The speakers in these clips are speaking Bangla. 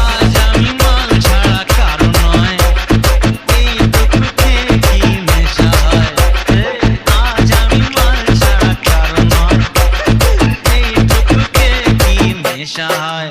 আজ আমি মাল ছাড়া কারও নয় এই দুঃখে কি নেশা হয় আজ আমি মাল ছাড়া কারও নয় এই দুঃখে কি নেশা হয়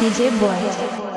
DJ Boy.